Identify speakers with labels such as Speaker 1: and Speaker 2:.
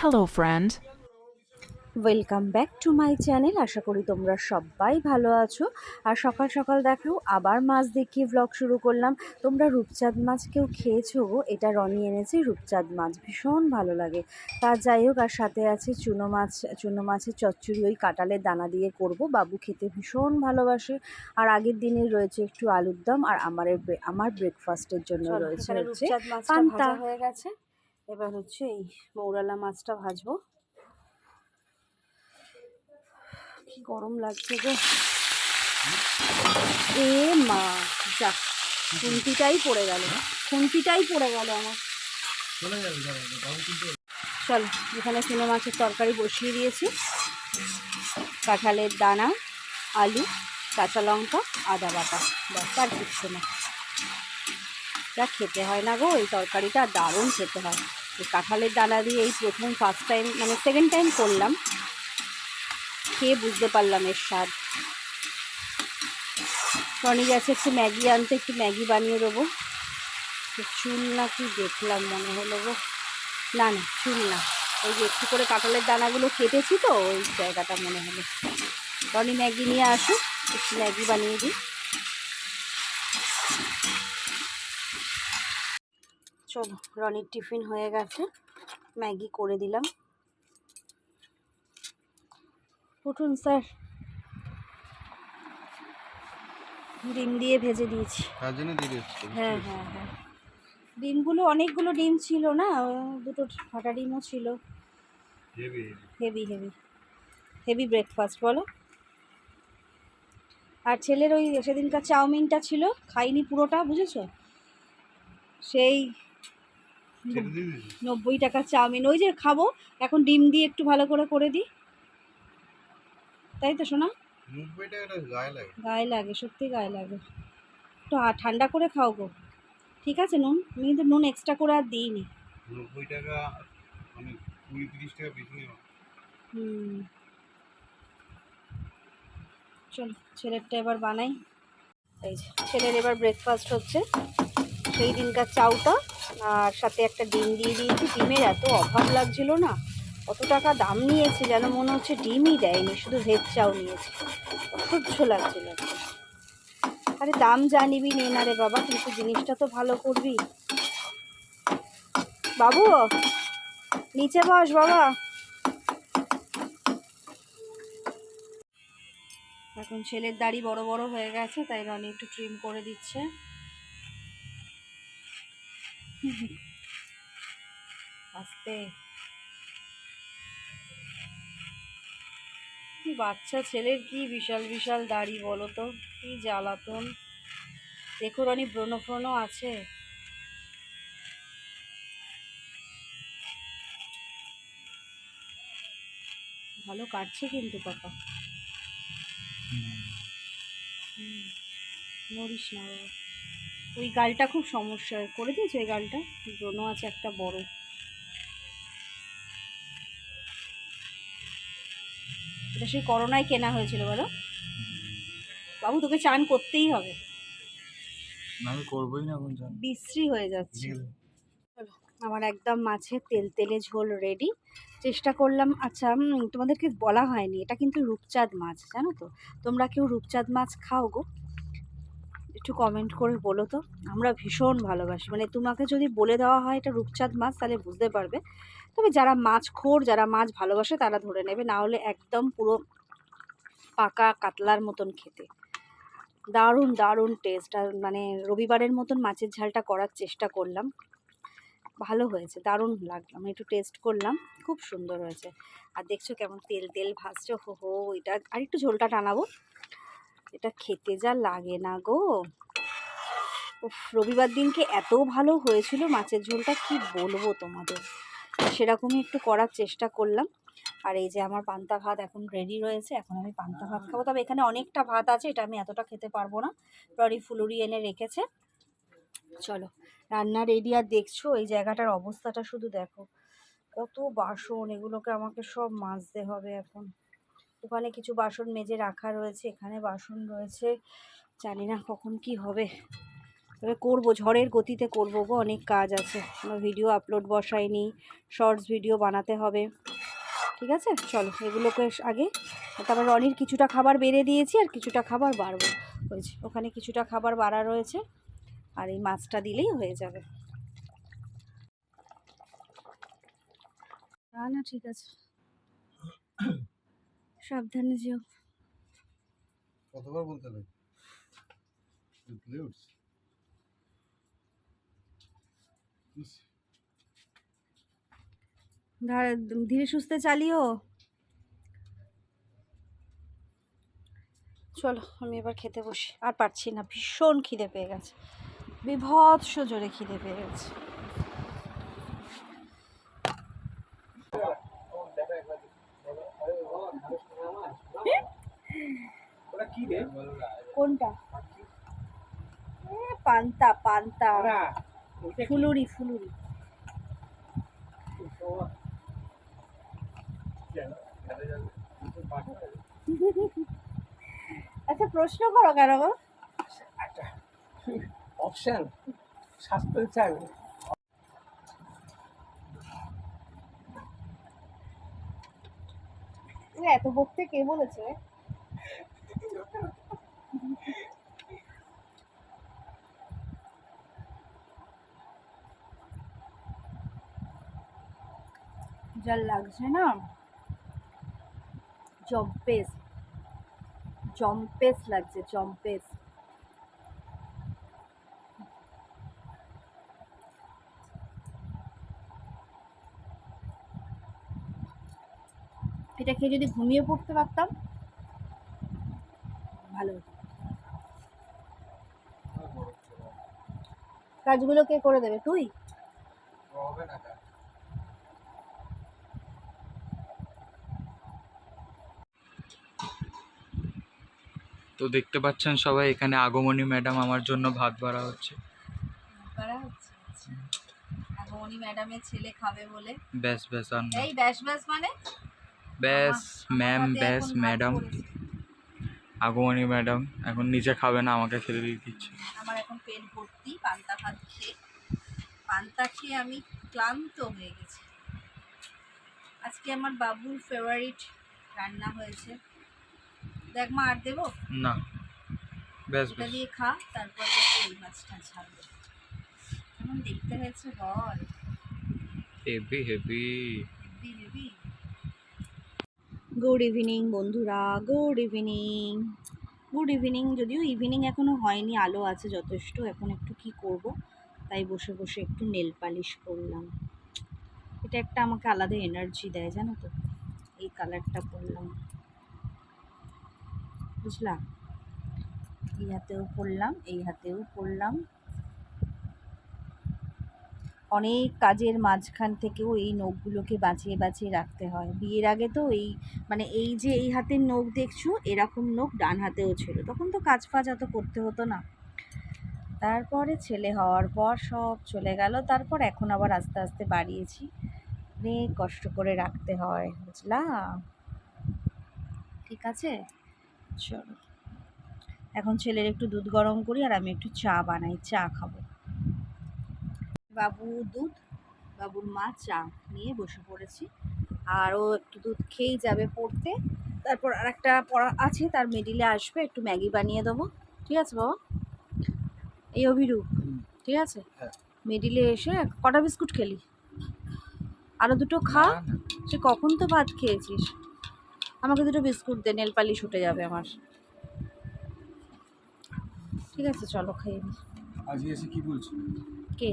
Speaker 1: Hello, friend
Speaker 2: welcome back to my channel আশা করি তোমরা সবাই ভালো আছো। আর সকাল সকাল দেখো আবার মাছ দেখিয়ে ব্লগ শুরু করলাম। তোমরা রূপচাঁদ মাছ কেউ খেয়েছো এটা রনি এনেছে রূপচাঁদ মাছ। ভীষণ ভালো লাগে। তা যাই হোক আর সাথে আছে চুনো মাছ চুনো মাছের চচ্চড়ি ওই কাঁটালের দানা দিয়ে করব। বাবু খেতে ভীষণ ভালোবাসে। আর আগের দিনে রয়েছে একটু আলুর দম আর আমার আমার ব্রেকফাস্টের জন্য রয়েছে হচ্ছে পান্তা হয়ে গেছে। এবার হচ্ছে এই মৌরালা মাছটা ভাজবো। কি গরম লাগছে গো। এ মা যা খুন্তিটাই পড়ে গেল। খুন্তিটাই পড়ে গেল আমার। চল এখানে চুনো মাছের তরকারি বসিয়ে দিয়েছি। কাঁঠালের দানা আলু কাঁচা লঙ্কা আদা বাটা ব্যাস আর কিচ্ছু না। যা খেতে হয় না গো এই তরকারিটা দারুণ খেতে হয়। কাঁঠালের দানা দিয়ে এই প্রথম ফার্স্ট টাইম মানে সেকেন্ড টাইম করলাম। খেয়ে বুঝতে পারলাম এর স্বাদ। টনি গেছে একটু ম্যাগি আনতে, একটু ম্যাগি বানিয়ে দেবো। তো না কি দেখলাম, মনে হলো গো। না না, চুল না। ওই যে একটু করে কাঁঠালের দানাগুলো কেটেছি তো, ওই জায়গাটা মনে হলো। টনি ম্যাগি নিয়ে আসুক, একটু ম্যাগি বানিয়ে দিই। চলো রনির টিফিন হয়ে গেছে। ম্যাগি করে দিলাম। উঠুন স্যার। ডিম দিয়ে ভেজে দিয়েছি। হ্যাঁ হ্যাঁ হ্যাঁ। ডিমগুলো অনেকগুলো ডিম ছিল না? দুটো ফাটা ডিমও ছিল। হেভি হেভি হেভি ব্রেকফাস্ট বলো। আর ছেলের ওই সেদিনকার চাউমিনটা ছিল খাইনি পুরোটা বুঝেছ? সেই নব্বই টাকার চাউমিন ওই যে খাব এখন ডিম দিয়ে একটু ভালো করে করে দিই। তাই তো শোনা
Speaker 3: গায়ে লাগে।
Speaker 2: সত্যি গায়ে লাগে। একটু ঠান্ডা করে খাও গো। ঠিক আছে নুন? আমি কিন্তু নুন এক্সট্রা করে আর দিইনি।
Speaker 3: নব্বই টাকা মানে কুড়ি তিরিশ টাকা বেশি
Speaker 2: হুম। চল ছেলেরটা এবার বানাই। এই ছেলের এবার ব্রেকফাস্ট হচ্ছে। সেই দিনকার চাউটা। আর সাথে একটা ডিম দিয়ে দিয়েছি। ডিমের এত অভাব লাগছিল না। কত টাকা দাম নিয়েছে যেন মনে হচ্ছে ডিমই দেয়নি, শুধু ভেজ চাউ নিয়েছে। অসহ্য লাগছিল। আরে দাম জানিবি নে না রে বাবা কিন্তু জিনিসটা তো ভালো করবি। বাবু, নিচে বস বাবা। এখন ছেলের দাড়ি বড় বড় হয়ে গেছে, তাই রনি একটু ট্রিম করে দিচ্ছে। আস্তে। কি বাচ্চা ছেলের কি বিশাল বিশাল দাড়ি বলো তো? কি জ্বালাতন। দেখো রনি ব্রণ ফ্রণ আছে? ভালো কাটছে কিন্তু পাপা। হুম, নড়িস না বাবা। ওই গালটা খুব সমস্যা। করে দিয়েছে ওই গালটা? ব্রণ আছে একটা বড়। এটা সেই করোনায় কেনা হয়েছিল বলো? বাবু তোকে চান করতেই হবে।
Speaker 3: আমি করবোই না এখন জান
Speaker 2: বিশ্রী হয়ে যাচ্ছে। আমার একদম মাছের তেল তেলে ঝোল রেডি চেষ্টা করলাম আচ্ছা তোমাদেরকে বলা হয়নি এটা কিন্তু রূপচাঁদ মাছ জানো তো? তোমরা কেউ রূপচাঁদ মাছ খাও গো। একটু কমেন্ট করে বলো তো। আমরা ভীষণ ভালোবাসি। মানে তোমাকে যদি বলে দেওয়া হয় এটা রূপচাঁদ মাছ, তাহলে বুঝতে পারবে। তবে যারা মাছ খোর, যারা মাছ ভালোবাসে, তারা ধরে নেবে। না হলে একদম পুরো পাকা কাতলার মতন খেতে। দারুণ দারুণ টেস্ট আর মানে রবিবারের মতন মাছের ঝালটা করার চেষ্টা করলাম। ভালো হয়েছে, দারুণ লাগল। আমি একটু টেস্ট করলাম। খুব সুন্দর হয়েছে। আর দেখছ কেমন তেল তেল ভাসছে হো হো এটা আর একটু ঝোলটা টানাবো। এটা খেতে যা লাগে না গো। উফ, রবিবার দিনকে এত ভালো হয়েছিল মাছের ঝোলটা, কি বলব তোমাদের? সেরকমই একটু করার চেষ্টা করলাম। আর এই যে আমার পান্তা ভাত এখন রেডি রয়েছে, এখন আমি পান্তা ভাত খাব। তবে এখানে অনেকটা ভাত আছে, এটা আমি এতটা খেতে পারব না। ররি ফুলুরি এনে রেখেছে। চলো, রান্না রেডি আর দেখছ, এই জায়গাটার অবস্থাটা শুধু দেখো। কত বাসন, এগুলোকে আমাকে সব মাজতে হবে এখন। ওখানে কিছু বাসন মেজে রাখা রয়েছে, এখানে বাসন রয়েছে। জানি না কখন কি হবে।
Speaker 4: তবে করব, ঝড়ের গতিতে করব গো, অনেক কাজ আছে। ভিডিও আপলোড বসাইনি শর্টস ভিডিও বানাতে হবে। ঠিক আছে? চলো, এগুলোকে আগে, তারপর রনির কিছুটা খাবার বেড়ে দিয়েছি আর কিছুটা খাবার বাড়বো। হয়েছে, ওখানে কিছুটা খাবার বাড়া রয়েছে আর এই মাছটা দিলেই হয়ে যাবে। না, ঠিক আছে। সাবধানে যেও।
Speaker 3: কতবার বলতে লাগে?
Speaker 4: ধীরে সুস্থে চালিও। চলো আমি এবার খেতে বসি। আর পারছি না ভীষণ খিদে পেয়ে গেছে। বিভৎস জোরে খিদে পেয়ে গেছে। কোনটা? পান্তা পান্তা। ফুলুরি ফুলুরি। আচ্ছা প্রশ্ন করো কেন গো?
Speaker 5: অপশন স্বাস্থ্য চাই।
Speaker 4: এত বকতে কে বলেছে? যা লাগছে না? জম্পেস জম্পেস লাগছে জম্পেস এটা খেয়ে যদি ঘুমিয়ে পড়তে পারতাম ভালো হতো। কাজগুলো কে করে দেবে? তুই।
Speaker 6: তো দেখতে পাচ্ছেন সবাই এখানে আগমনী ম্যাডাম আমার জন্য ভাত বাড়া হচ্ছে।
Speaker 4: হচ্ছে আগমনী ম্যাডামের ছেলে খাবে বলে।
Speaker 6: ব্যাস ব্যাস
Speaker 4: এই ব্যাস ব্যাস মানে?
Speaker 6: ব্যাস ম্যাম ব্যাস ম্যাডাম। আগমনী ম্যাডাম এখন নিজে খাবে না আমাকে খেতে দিয়ে দিচ্ছে।
Speaker 4: আমার এখন পেট ভর্তি পান্তা ভাত খেয়ে পান্তা খেয়ে আমি ক্লান্ত হয়ে গেছি। আজকে আমার বাবুর ফেভারিট রান্না হয়েছে। দেখ মা আর দেবো?
Speaker 6: না। ব্যাস
Speaker 4: এটা দিয়ে খা তারপর এই মাছটা ছাড়বে। কেমন দেখতে হয়েছে বল।
Speaker 6: হেভি হেভি
Speaker 4: গুড ইভিনিং বন্ধুরা। গুড ইভিনিং গুড ইভিনিং যদিও ইভিনিং এখনও হয়নি, আলো আছে যথেষ্ট, এখন একটু কি করব? তাই বসে বসে একটু নেল পালিশ করলাম। এটা একটা আমাকে আলাদা এনার্জি দেয়, জানো তো? এই কালারটা পরলাম। বুঝলা? এই হাতেও পরলাম, এই হাতেও পরলাম। অনেক কাজের মাঝখান থেকেও এই নখগুলোকে বাঁচিয়ে বাঁচিয়ে রাখতে হয়। বিয়ের আগে তো এই মানে এই যে এই হাতের নখ দেখছ, এরকম নখ ডান হাতেও ছিল। তখন তো কাজ ফাজ এত করতে হতো না। তারপরে ছেলে হওয়ার পর সব চলে গেল। তারপর এখন আবার আস্তে আস্তে বাড়িয়েছি। অনেক কষ্ট করে রাখতে হয়, বুঝলা? ঠিক আছে? চলো। এখন ছেলের একটু দুধ গরম করি আর আমি একটু চা বানাই, চা খাব। বাবু দুধ বাবুর মা চা নিয়ে বসে পড়েছি। আর ও একটু দুধ খেয়েই যাবে পড়তে। তারপর আর একটা পড়া আছে তার মিডিলে আসবে একটু ম্যাগি বানিয়ে দেবো। ঠিক আছে বাবা? এই অভিরূপ ঠিক আছে?
Speaker 3: হ্যাঁ।
Speaker 4: মিডিলে এসে কটা বিস্কুট খেলি। আরও দুটো খা। সে কখন তো ভাত খেয়েছিস? আমাকে দুটো বিস্কুট দে নেল পালিশ উঠে যাবে আমার। ঠিক আছে চলো খেয়ে নি।
Speaker 3: আজকে এসে কি বলছো?
Speaker 4: কে?